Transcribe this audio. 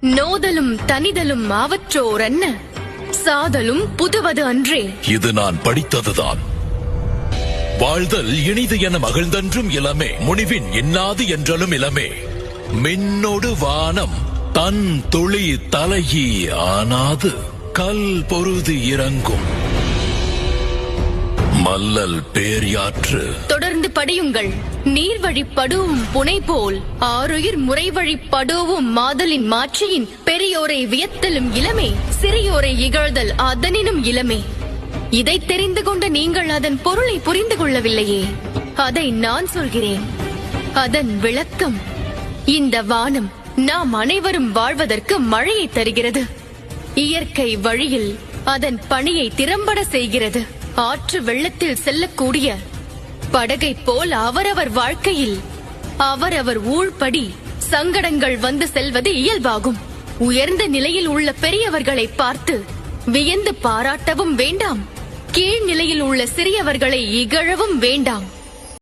நோதலும் தனிதலும் அவற்றோர் என்ன? சாதலும் புதுவது அன்றே. இது நான் படித்ததுதான். வாழ்தல் இனிது என மகிழ்ந்தன்றும் இளமே. முனிவின் இன்னாது என்றலும் இளமே. மின்னொடு வானம் தன் துளி தலையி ஆனாது கல் பொருது இறங்கும். மல்லல் பேரியாற்று தொடர்ந்து படியுங்கள். நீர் வழிப்படுவும் புனை போல். ஆறுயிர் முறைவழி வழிப்படுவும் மாதலின் மாற்றியின் பெரியோரை வியத்தலும் இளமே. சிறியோரை இகழ்தல் அதனினும் இளமே. இதை தெரிந்து கொண்ட நீங்கள் அதன் பொருளை புரிந்து கொள்ளவில்லையே. அதை நான் சொல்கிறேன். அதன் விளக்கம் இந்த வானம் நாம் அனைவரும் வாழ்வதற்கு மழையை தருகிறது. இயற்கை வழியில் அதன் பணியை திறம்பட செய்கிறது. ஆற்று வெள்ளத்தில் செல்லக்கூடிய படகை போல் அவரவர் வாழ்க்கையில் அவரவர் ஊழ்படி சங்கடங்கள் வந்து செல்வது இயல்பாகும். உயர்ந்த நிலையில் உள்ள பெரியவர்களை பார்த்து வியந்து பாராட்டவும் வேண்டாம். கீழ் நிலையில் உள்ள சிறியவர்களை இகழவும் வேண்டாம்.